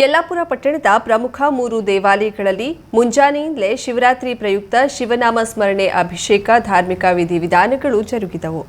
ಯಲ್ಲಾಪುರ ಪಟ್ಟಣದ ಪ್ರಮುಖ ಮೂರು ದೇವಾಲಯಗಳಲ್ಲಿ ಮುಂಜಾನೆಯಿಂದಲೇ ಶಿವರಾತ್ರಿ ಪ್ರಯುಕ್ತ ಶಿವನಾಮ ಸ್ಮರಣೆ ಅಭಿಷೇಕ ಧಾರ್ಮಿಕ ವಿಧಿವಿಧಾನಗಳು ಜರುಗಿದವು.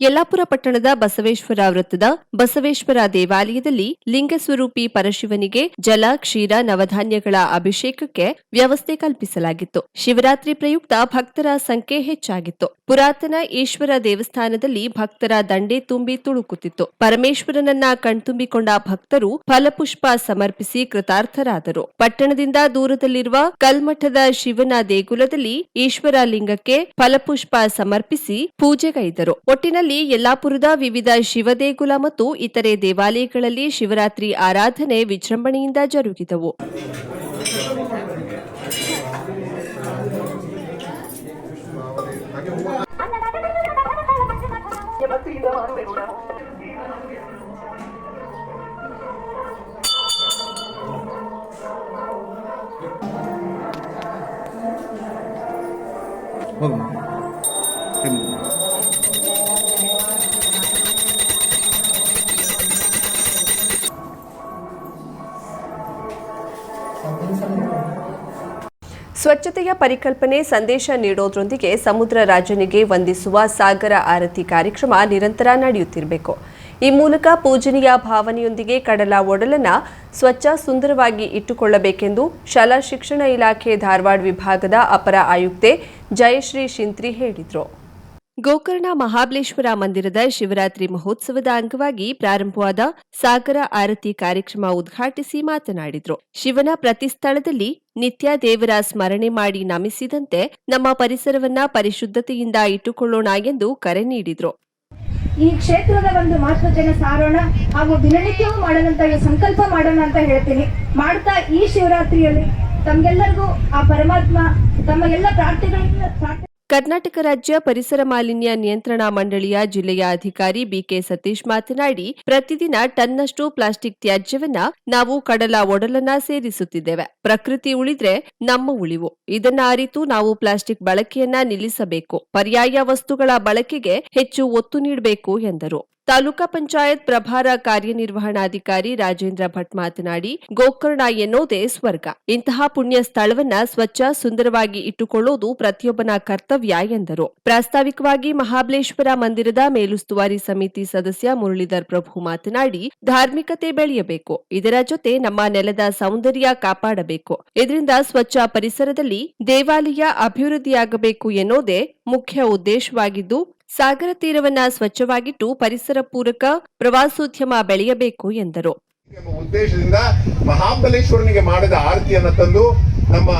ಯಲ್ಲಾಪುರ ಪಟ್ಟಣದ ಬಸವೇಶ್ವರ ವೃತ್ತದ ಬಸವೇಶ್ವರ ದೇವಾಲಯದಲ್ಲಿ ಲಿಂಗ ಸ್ವರೂಪಿ ಪರಶಿವನಿಗೆ ಜಲ, ಕ್ಷೀರ, ನವಧಾನ್ಯಗಳ ಅಭಿಷೇಕಕ್ಕೆ ವ್ಯವಸ್ಥೆ ಕಲ್ಪಿಸಲಾಗಿತ್ತು. ಶಿವರಾತ್ರಿ ಪ್ರಯುಕ್ತ ಭಕ್ತರ ಸಂಖ್ಯೆ ಹೆಚ್ಚಾಗಿತ್ತು. ಪುರಾತನ ಈಶ್ವರ ದೇವಸ್ಥಾನದಲ್ಲಿ ಭಕ್ತರ ದಂಡೆ ತುಂಬಿ ತುಳುಕುತ್ತಿತ್ತು. ಪರಮೇಶ್ವರನನ್ನ ಕಣ್ತುಂಬಿಕೊಂಡ ಭಕ್ತರು ಫಲಪುಷ್ಪ ಸಮರ್ಪಿಸಿ ಕೃತಾರ್ಥರಾದರು. ಪಟ್ಟಣದಿಂದ ದೂರದಲ್ಲಿರುವ ಕಲ್ಮಠದ ಶಿವನ ದೇಗುಲದಲ್ಲಿ ಈಶ್ವರ ಲಿಂಗಕ್ಕೆ ಫಲಪುಷ್ಪ ಸಮರ್ಪಿಸಿ ಪೂಜೆಗೈದರು. ಒಟ್ಟಿನಲ್ಲಿ ಯಲ್ಲಾಪುರದ ವಿವಿಧ ಶಿವದೇಗುಲ ಮತ್ತು ಇತರೆ ದೇವಾಲಯಗಳಲ್ಲಿ ಶಿವರಾತ್ರಿ ಆರಾಧನೆ ವಿಜೃಂಭಣೆಯಿಂದ ಜರುಗಿದವು. ಹೋಗು ಸ್ವಚ್ಛತೆಯ ಪರಿಕಲ್ಪನೆ ಸಂದೇಶ ನೀಡೋದ್ರೊಂದಿಗೆ ಸಮುದ್ರ ರಾಜನಿಗೆ ವಂದಿಸುವ ಸಾಗರ ಆರತಿ ಕಾರ್ಯಕ್ರಮ ನಿರಂತರ ನಡೆಯುತ್ತಿರಬೇಕು. ಈ ಮೂಲಕ ಪೂಜನೀಯ ಭಾವನೆಯೊಂದಿಗೆ ಕಡಲ ಒಡಲನ್ನ ಸ್ವಚ್ಛ ಸುಂದರವಾಗಿ ಇಟ್ಟುಕೊಳ್ಳಬೇಕೆಂದು ಶಾಲಾ ಶಿಕ್ಷಣ ಇಲಾಖೆ ಧಾರವಾಡ ವಿಭಾಗದ ಅಪರ ಆಯುಕ್ತೆ ಜಯಶ್ರೀ ಶಿಂತ್ರಿ ಹೇಳಿದರು. ಗೋಕರ್ಣ ಮಹಾಬಲೇಶ್ವರ ಮಂದಿರದ ಶಿವರಾತ್ರಿ ಮಹೋತ್ಸವದ ಅಂಗವಾಗಿ ಪ್ರಾರಂಭವಾದ ಸಾಗರ ಆರತಿ ಕಾರ್ಯಕ್ರಮ ಉದ್ಘಾಟಿಸಿ ಮಾತನಾಡಿದರು. ಶಿವನ ಪ್ರತಿ ಸ್ಥಳದಲ್ಲಿ ನಿತ್ಯ ದೇವರ ಸ್ಮರಣೆ ಮಾಡಿ ನಮಿಸಿದಂತೆ ನಮ್ಮ ಪರಿಸರವನ್ನ ಪರಿಶುದ್ಧತೆಯಿಂದ ಇಟ್ಟುಕೊಳ್ಳೋಣ ಎಂದು ಕರೆ ನೀಡಿದರು. ಈ ಕ್ಷೇತ್ರದ ಒಂದು ಮಹತ್ವತೆಯನ್ನು ಸಾರೋಣ ಹಾಗೂ ದಿನನಿತ್ಯವೂ ಮಾಡೋಣಂತ ಸಂಕಲ್ಪ ಮಾಡೋಣ ಅಂತ ಹೇಳ್ತೀನಿ. ಮಾಡ್ತಾ ಈ ಶಿವರಾತ್ರಿಯಲ್ಲಿ ತಮ್ಗೆಲ್ಲರಿಗೂ ಆ ಪರಮಾತ್ಮ ತಮ್ಮ ಎಲ್ಲ ಪ್ರಾರ್ಥನೆಗಳಿಂದ ಪ್ರಾರ್ಥನೆ ಕರ್ನಾಟಕ ರಾಜ್ಯ ಪರಿಸರ ಮಾಲಿನ್ಯ ನಿಯಂತ್ರಣ ಮಂಡಳಿಯ ಜಿಲ್ಲೆಯ ಅಧಿಕಾರಿ ಬಿಕೆ ಸತೀಶ್ ಮಾತನಾಡಿ, ಪ್ರತಿದಿನ ಟನ್ನಷ್ಟು ಪ್ಲಾಸ್ಟಿಕ್ ತ್ಯಾಜ್ಯವನ್ನ ನಾವು ಕಡಲ ಒಡಲನ್ನ ಸೇರಿಸುತ್ತಿದ್ದೇವೆ. ಪ್ರಕೃತಿ ಉಳಿದ್ರೆ ನಮ್ಮ ಉಳಿವು. ಇದನ್ನ ಅರಿತು ನಾವು ಪ್ಲಾಸ್ಟಿಕ್ ಬಳಕೆಯನ್ನ ನಿಲ್ಲಿಸಬೇಕು. ಪರ್ಯಾಯ ವಸ್ತುಗಳ ಬಳಕೆಗೆ ಹೆಚ್ಚು ಒತ್ತು ನೀಡಬೇಕು ಎಂದರು. ತಾಲೂಕಾ ಪಂಚಾಯತ್ ಪ್ರಭಾರ ಕಾರ್ಯನಿರ್ವಹಣಾಧಿಕಾರಿ ರಾಜೇಂದ್ರ ಭಟ್ ಮಾತನಾಡಿ, ಗೋಕರ್ಣ ಎನ್ನುವುದೇ ಸ್ವರ್ಗ. ಇಂತಹ ಪುಣ್ಯ ಸ್ಥಳವನ್ನ ಸ್ವಚ್ಛ, ಸುಂದರವಾಗಿ ಇಟ್ಟುಕೊಳ್ಳೋದು ಪ್ರತಿಯೊಬ್ಬನ ಕರ್ತವ್ಯ ಎಂದರು. ಪ್ರಾಸ್ತಾವಿಕವಾಗಿ ಮಹಾಬಲೇಶ್ವರ ಮಂದಿರದ ಮೇಲುಸ್ತುವಾರಿ ಸಮಿತಿ ಸದಸ್ಯ ಮುರಳೀಧರ್ ಪ್ರಭು ಮಾತನಾಡಿ, ಧಾರ್ಮಿಕತೆ ಬೆಳೆಯಬೇಕು. ಇದರ ಜೊತೆ ನಮ್ಮ ನೆಲದ ಸೌಂದರ್ಯ ಕಾಪಾಡಬೇಕು. ಇದರಿಂದ ಸ್ವಚ್ಛ ಪರಿಸರದಲ್ಲಿ ದೇವಾಲಯ ಅಭಿವೃದ್ಧಿಯಾಗಬೇಕು ಎನ್ನುವುದೇ ಮುಖ್ಯ ಉದ್ದೇಶವಾಗಿದ್ದು ಸಾಗರ ತೀರವನ್ನ ಸ್ವಚ್ಛವಾಗಿಟ್ಟು ಪರಿಸರ ಪೂರಕ ಪ್ರವಾಸೋದ್ಯಮ ಬೆಳೆಯಬೇಕು ಎಂದರು. ಉದ್ದೇಶದಿಂದ ಮಹಾಬಲೇಶ್ವರನಿಗೆ ಮಾಡಿದ ಆರತಿಯನ್ನ ತಂದು ನಮ್ಮ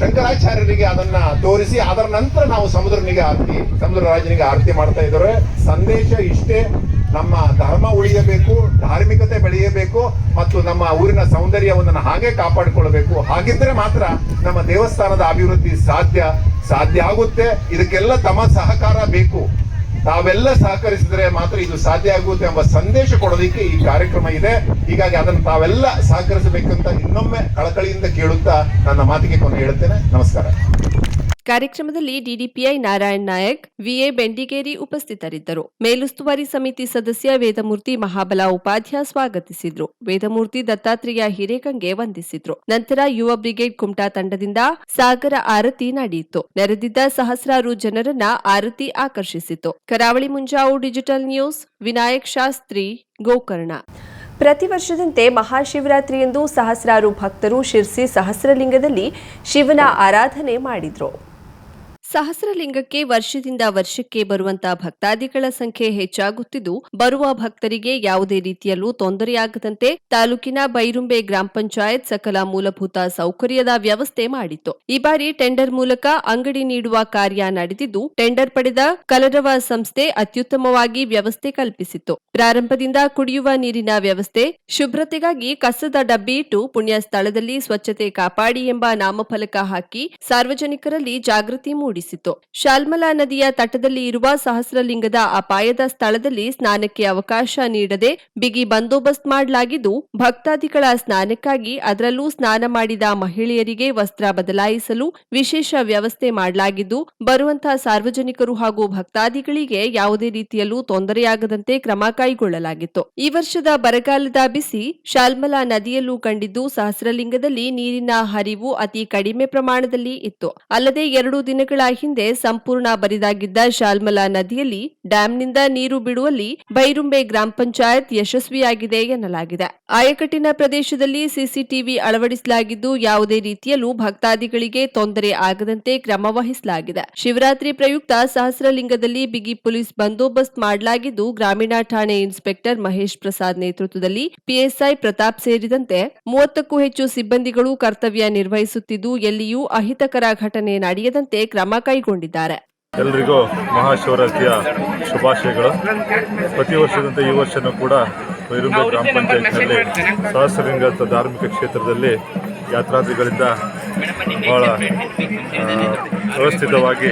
ಶಂಕರಾಚಾರ್ಯರಿಗೆ ಅದನ್ನ ತೋರಿಸಿ, ಅದರ ನಂತರ ನಾವು ಸಮುದ್ರನಿಗೆ ಆರತಿ, ಸಮುದ್ರ ರಾಜನಿಗೆ ಆರತಿ ಮಾಡ್ತಾ ಇದ್ದಾರೆ. ಸಂದೇಶ ಇಷ್ಟೇ. ನಮ್ಮ ಧರ್ಮ ಉಳಿಯಬೇಕು, ಧಾರ್ಮಿಕತೆ ಬೆಳೆಯಬೇಕು ಮತ್ತು ನಮ್ಮ ಊರಿನ ಸೌಂದರ್ಯವನ್ನು ಹಾಗೆ ಕಾಪಾಡಿಕೊಳ್ಳಬೇಕು. ಹಾಗಿದ್ರೆ ಮಾತ್ರ ನಮ್ಮ ದೇವಸ್ಥಾನದ ಅಭಿವೃದ್ಧಿ ಸಾಧ್ಯ ಸಾಧ್ಯ ಆಗುತ್ತೆ. ಇದಕ್ಕೆಲ್ಲ ತಮ್ಮ ಸಹಕಾರ ಬೇಕು. ತಾವೆಲ್ಲ ಸಹಕರಿಸಿದ್ರೆ ಮಾತ್ರ ಇದು ಸಾಧ್ಯ ಆಗುತ್ತೆ ಎಂಬ ಸಂದೇಶ ಕೊಡೋದಕ್ಕೆ ಈ ಕಾರ್ಯಕ್ರಮ ಇದೆ. ಹೀಗಾಗಿ ಅದನ್ನು ತಾವೆಲ್ಲ ಸಹಕರಿಸಬೇಕಂತ ಇನ್ನೊಮ್ಮೆ ಕಳಕಳಿಯಿಂದ ಕೇಳುತ್ತಾ ನನ್ನ ಮಾತಿಗೆ ಕೊನೆ ಹೇಳುತ್ತೇನೆ ನಮಸ್ಕಾರ. ಕಾರ್ಯಕ್ರಮದಲ್ಲಿ ಡಿಡಿಪಿಐ ನಾರಾಯಣ್ ನಾಯಕ್, ವಿಎ ಬೆಂಡಿಗೇರಿ ಉಪಸ್ಥಿತರಿದ್ದರು. ಮೇಲುಸ್ತುವಾರಿ ಸಮಿತಿ ಸದಸ್ಯ ವೇದಮೂರ್ತಿ ಮಹಾಬಲ ಉಪಾಧ್ಯ ಸ್ವಾಗತಿಸಿದ್ರು. ವೇದಮೂರ್ತಿ ದತ್ತಾತ್ರೇಯ ಹಿರೇಕಂಗೆ ವಂದಿಸಿದ್ರು. ನಂತರ ಯುವ ಬ್ರಿಗೇಡ್ ಕುಮಟಾ ತಂಡದಿಂದ ಸಾಗರ ಆರತಿ ನಡೆಯಿತು. ನೆರೆದಿದ್ದ ಸಹಸ್ರಾರು ಜನರನ್ನ ಆರತಿ ಆಕರ್ಷಿಸಿತು. Karavali Munjavu digital news, Vinayak Shastri, Gokarna. ಪ್ರತಿ ವರ್ಷದಂತೆ ಮಹಾಶಿವರಾತ್ರಿಯಂದು ಸಹಸ್ರಾರು ಭಕ್ತರು ಶಿರ್ಸಿ ಸಹಸ್ರಲಿಂಗದಲ್ಲಿ ಶಿವನ ಆರಾಧನೆ ಮಾಡಿದ್ರು. ಸಹಸ್ರಲಿಂಗಕ್ಕೆ ವರ್ಷದಿಂದ ವರ್ಷಕ್ಕೆ ಬರುವಂತಹ ಭಕ್ತಾದಿಗಳ ಸಂಖ್ಯೆ ಹೆಚ್ಚಾಗುತ್ತಿದ್ದು, ಬರುವ ಭಕ್ತರಿಗೆ ಯಾವುದೇ ರೀತಿಯಲ್ಲೂ ತೊಂದರೆಯಾಗದಂತೆ ತಾಲೂಕಿನ ಬೈರುಂಬೆ ಗ್ರಾಮ ಪಂಚಾಯತ್ ಸಕಲ ಮೂಲಭೂತ ಸೌಕರ್ಯದ ವ್ಯವಸ್ಥೆ ಮಾಡಿತ್ತು. ಈ ಬಾರಿ ಟೆಂಡರ್ ಮೂಲಕ ಅಂಗಡಿ ನೀಡುವ ಕಾರ್ಯ ನಡೆದಿದ್ದು, ಟೆಂಡರ್ ಪಡೆದ ಕಲರವ ಸಂಸ್ಥೆ ಅತ್ಯುತ್ತಮವಾಗಿ ವ್ಯವಸ್ಥೆ ಕಲ್ಪಿಸಿತ್ತು. ಪ್ರಾರಂಭದಿಂದ ಕುಡಿಯುವ ನೀರಿನ ವ್ಯವಸ್ಥೆ, ಶುಭ್ರತೆಗಾಗಿ ಕಸದ ಡಬ್ಬಿ ಇಟ್ಟು ಪುಣ್ಯ ಸ್ಥಳದಲ್ಲಿ ಸ್ವಚ್ಛತೆ ಕಾಪಾಡಿ ಎಂಬ ನಾಮಫಲಕ ಹಾಕಿ ಸಾರ್ವಜನಿಕರಲ್ಲಿ ಜಾಗೃತಿ ಮೂಡಿಸಿತು ಬೀಸಿತ್ತು ಶಾಲ್ಮಲಾ ನದಿಯ ತಟದಲ್ಲಿ ಇರುವ ಸಹಸ್ರಲಿಂಗದ ಅಪಾಯದ ಸ್ಥಳದಲ್ಲಿ ಸ್ನಾನಕ್ಕೆ ಅವಕಾಶ ನೀಡದೆ ಬಿಗಿ ಬಂದೋಬಸ್ತ್ ಮಾಡಲಾಗಿದ್ದು, ಭಕ್ತಾದಿಗಳ ಸ್ನಾನಕ್ಕಾಗಿ ಅದರಲ್ಲೂ ಸ್ನಾನ ಮಾಡಿದ ಮಹಿಳೆಯರಿಗೆ ವಸ್ತ್ರ ಬದಲಾಯಿಸಲು ವಿಶೇಷ ವ್ಯವಸ್ಥೆ ಮಾಡಲಾಗಿದ್ದು ಬರುವಂತಹ ಸಾರ್ವಜನಿಕರು ಹಾಗೂ ಭಕ್ತಾದಿಗಳಿಗೆ ಯಾವುದೇ ರೀತಿಯಲ್ಲೂ ತೊಂದರೆಯಾಗದಂತೆ ಕ್ರಮ ಕೈಗೊಳ್ಳಲಾಗಿತ್ತು. ಈ ವರ್ಷದ ಬರಗಾಲದ ಬಿಸಿ ಶಾಲ್ಮಲಾ ನದಿಯಲ್ಲೂ ಕಂಡಿದ್ದು ಸಹಸ್ರಲಿಂಗದಲ್ಲಿ ನೀರಿನ ಹರಿವು ಅತಿ ಕಡಿಮೆ ಪ್ರಮಾಣದಲ್ಲಿ ಇತ್ತು. ಅಲ್ಲದೆ ಎರಡು ದಿನಗಳ ಹಿಂದೆ ಸಂಪೂರ್ಣ ಬರಿದಾಗಿದ್ದ ಶಾಲ್ಮಲಾ ನದಿಯಲ್ಲಿ ಡ್ಯಾಂನಿಂದ ನೀರು ಬಿಡುವಲ್ಲಿ ಬೈರುಂಬೆ ಗ್ರಾಮ ಪಂಚಾಯತ್ ಯಶಸ್ವಿಯಾಗಿದೆ ಎನ್ನಲಾಗಿದೆ. ಆಯಕಟ್ಟಿನ ಪ್ರದೇಶದಲ್ಲಿ ಸಿಸಿಟಿವಿ ಅಳವಡಿಸಲಾಗಿದ್ದು ಯಾವುದೇ ರೀತಿಯಲ್ಲೂ ಭಕ್ತಾದಿಗಳಿಗೆ ತೊಂದರೆ ಆಗದಂತೆ ಕ್ರಮ ವಹಿಸಲಾಗಿದೆ. ಶಿವರಾತ್ರಿ ಪ್ರಯುಕ್ತ ಸಹಸ್ರಲಿಂಗದಲ್ಲಿ ಬಿಗಿ ಪೊಲೀಸ್ ಬಂದೋಬಸ್ತ್ ಮಾಡಲಾಗಿದ್ದು ಗ್ರಾಮೀಣ ಠಾಣೆ ಇನ್ಸ್ಪೆಕ್ಟರ್ ಮಹೇಶ್ ಪ್ರಸಾದ್ ನೇತೃತ್ವದಲ್ಲಿ ಪಿಎಸ್ಐ ಪ್ರತಾಪ್ ಸೇರಿದಂತೆ ಮೂವತ್ತಕ್ಕೂ ಹೆಚ್ಚು ಸಿಬ್ಬಂದಿಗಳು ಕರ್ತವ್ಯ ನಿರ್ವಹಿಸುತ್ತಿದ್ದು ಎಲ್ಲಿಯೂ ಅಹಿತಕರ ಘಟನೆ ನಡೆಯದಂತೆ ಕ್ರಮ ಕೈಗೊಂಡಿದ್ದಾರೆ. ಎಲ್ರಿಗೂ ಮಹಾಶಿವರಾತ್ರಿಯ ಶುಭಾಶಯಗಳು. ಪ್ರತಿ ವರ್ಷದಂತೆ ಈ ವರ್ಷನೂ ಕೂಡ ವೈರುಂಬೆ ಗ್ರಾಮ ಪಂಚಾಯತ್ನಲ್ಲಿ ಸಹಸ್ರಲಿಂಗ ಧಾರ್ಮಿಕ ಕ್ಷೇತ್ರದಲ್ಲಿ ಯಾತ್ರಾರ್ಥಿಗಳಿಂದ ಬಹಳ ವ್ಯವಸ್ಥಿತವಾಗಿ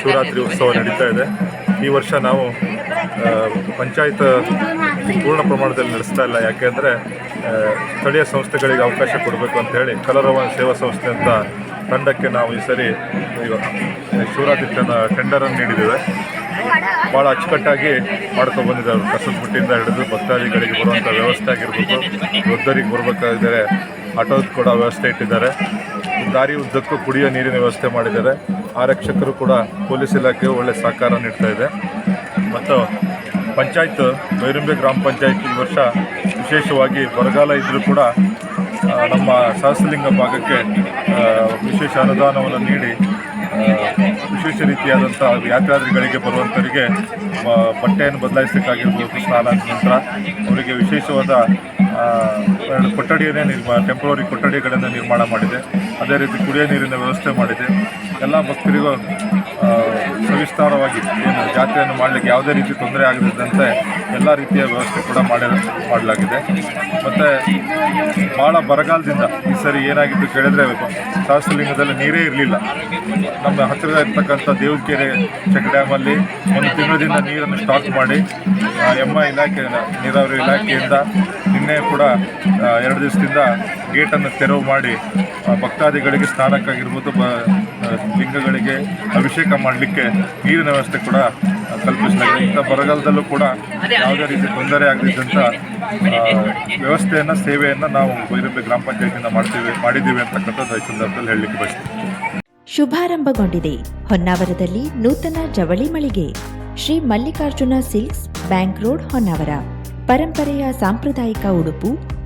ಶಿವರಾತ್ರಿ ಉತ್ಸವ ನಡೀತಾ ಇದೆ. ಈ ವರ್ಷ ನಾವು ಪಂಚಾಯತ್ ಪೂರ್ಣ ಪ್ರಮಾಣದಲ್ಲಿ ನಡೆಸ್ತಾ ಇಲ್ಲ. ಯಾಕೆಂದರೆ ಸ್ಥಳೀಯ ಸಂಸ್ಥೆಗಳಿಗೆ ಅವಕಾಶ ಕೊಡಬೇಕು ಅಂತ ಹೇಳಿ ಕಲರವ ಸೇವಾ ಸಂಸ್ಥೆ ಅಂತ ತಂಡಕ್ಕೆ ನಾವು ಈ ಸರಿ ಶಿವರಾತ್ರಿ ಟೆಂಡರನ್ನು ನೀಡಿದ್ದೇವೆ. ಭಾಳ ಅಚ್ಚುಕಟ್ಟಾಗಿ ಮಾಡ್ಕೊಂಡು ಬಂದಿದ್ದಾರೆ. ಕಸದ ಬುಟ್ಟಿಯಿಂದ ಹಿಡಿದು ಭಕ್ತಾದಿಗಳಿಗೆ ಬರುವಂಥ ವ್ಯವಸ್ಥೆ ಆಗಿರ್ಬೋದು, ವೃದ್ಧರಿಗೆ ಬರಬೇಕಾಗಿದ್ದಾರೆ ಆಟೋದ ಕೂಡ ವ್ಯವಸ್ಥೆ ಇಟ್ಟಿದ್ದಾರೆ. ದಾರಿ ಉದ್ದಕ್ಕೂ ಕುಡಿಯೋ ನೀರಿನ ವ್ಯವಸ್ಥೆ ಮಾಡಿದ್ದಾರೆ. ಆರಕ್ಷಕರು ಕೂಡ ಪೊಲೀಸ್ ಇಲಾಖೆ ಒಳ್ಳೆ ಸಹಕಾರ ನೀಡ್ತಾ ಇದೆ. ಮತ್ತು ಪಂಚಾಯತ್ ಬೈರುಂಬೆ ಗ್ರಾಮ ಪಂಚಾಯತ್ ಈ ವರ್ಷ ವಿಶೇಷವಾಗಿ ಬರಗಾಲ ಇದ್ದರೂ ಕೂಡ ನಮ್ಮ ಸಹಸ್ರಲಿಂಗ ಭಾಗಕ್ಕೆ ವಿಶೇಷ ಅನುದಾನವನ್ನು ನೀಡಿ ವಿಶೇಷ ರೀತಿಯಾದಂಥ ಯಾತ್ರಾರ್ಥಿಗಳಿಗೆ ಬರುವಂಥವರಿಗೆ ಬಟ್ಟೆಯನ್ನು ಬದಲಾಯಿಸಲಿಕ್ಕಾಗಿರ್ಬೋದು ಸ್ನಾನ ನಂತರ ಅವರಿಗೆ ವಿಶೇಷವಾದ ಕೊಠಡಿಯನ್ನೇ ನಿರ್ಮಾ ಟೆಂಪ್ರವರಿ ಕೊಠಡಿಗಳನ್ನು ನಿರ್ಮಾಣ ಮಾಡಿದೆ. ಅದೇ ರೀತಿ ಕುಡಿಯೋ ನೀರಿನ ವ್ಯವಸ್ಥೆ ಮಾಡಿದೆ. ಎಲ್ಲ ಭಕ್ತರಿಗೂ ಸವಿಸ್ತಾರವಾಗಿ ಏನು ಜಾತ್ರೆಯನ್ನು ಮಾಡಲಿಕ್ಕೆ ಯಾವುದೇ ರೀತಿ ತೊಂದರೆ ಆಗದಿದ್ದಂತೆ ಎಲ್ಲ ರೀತಿಯ ವ್ಯವಸ್ಥೆ ಕೂಡ ಮಾಡಿ ಮಾಡಲಾಗಿದೆ. ಮತ್ತು ಭಾಳ ಬರಗಾಲದಿಂದ ಈ ಸರಿ ಏನಾಗಿದ್ದು ಕೇಳಿದ್ರೆ ಸಹಸ್ರಲಿಂಗದಲ್ಲಿ ನೀರೇ ಇರಲಿಲ್ಲ. ನಮ್ಮ ಹತ್ತಿರದ ಇರ್ತಕ್ಕಂಥ ದೇವಕೆರೆ ಚೆಕ್ ಡ್ಯಾಮಲ್ಲಿ ಒಂದು ತಿಂಗಳಿಂದ ನೀರನ್ನು ಸ್ಟಾಕ್ ಮಾಡಿ ಎಮ್ಮ ಇಲಾಖೆ, ನೀರಾವರಿ ಇಲಾಖೆಯಿಂದ ನಿನ್ನೆ ಕೂಡ ಎರಡು ದಿವಸದಿಂದ ಗೇಟನ್ನು ತೆರವು ಮಾಡಿ ಭಕ್ತಾದಿಗಳಿಗೆ ಸ್ನಾನಕ್ಕಾಗಿರ್ಬೋದು, ಬ ಲಿಂಗಗಳಿಗೆ ಅಭಿಷೇಕ ಮಾಡಲಿಕ್ಕೆ ನೀರಿನ ವ್ಯವಸ್ಥೆ ಕೂಡ ಕಲ್ಪಿಸಲಾಗಿದೆ ಇಂಥ ಬರಗಾಲದಲ್ಲೂ ಕೂಡ ಯಾವುದೇ ರೀತಿ ತೊಂದರೆ ಆಗದಿದ್ದಂಥ ವ್ಯವಸ್ಥೆಯನ್ನು, ಸೇವೆಯನ್ನು ನಾವು ಬೈರಂಬೆ ಗ್ರಾಮ ಪಂಚಾಯತಿಯಿಂದ ಮಾಡ್ತೀವಿ, ಮಾಡಿದ್ದೀವಿ ಅಂತಕ್ಕಂಥದ್ದು ಈ ಸಂದರ್ಭದಲ್ಲಿ ಹೇಳಲಿಕ್ಕೆ ಬಯಸ್ತೀನಿ. ಶುಭಾರಂಭಗೊಂಡಿದೆ. ಹೊನ್ನಾವರದಲ್ಲಿ ನೂತನ ಜವಳಿ ಮಳಿಗೆ. Shri Mallikarjuna silks bank road Honnavar. ಪರಂಪರೆಯ ಸಾಂಪ್ರದಾಯಿಕ ಉಡುಪು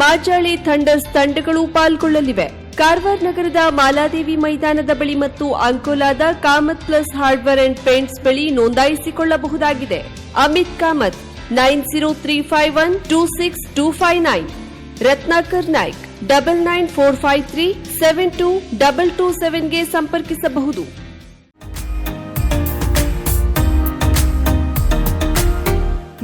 Majali thunders ತಂಡಗಳು ಪಾಲ್ಗೊಳ್ಳಲಿವೆ. ಕಾರವಾರ ನಗರದ ಮಾಲಾದೇವಿ ಮೈದಾನದ ಬಳಿ ಮತ್ತು ಅಂಕೋಲಾದ Kamath plus hardware and paints ಬಳಿ ನೋಂದಾಯಿಸಿಕೊಳ್ಳಬಹುದಾಗಿದೆ. Amit Kamath, nine zero three five one two six two five nine. Ratnakar Naik, double nine four five three seven two double two ಸೆವೆನ್ಗೆ ಸಂಪರ್ಕಿಸಬಹುದು.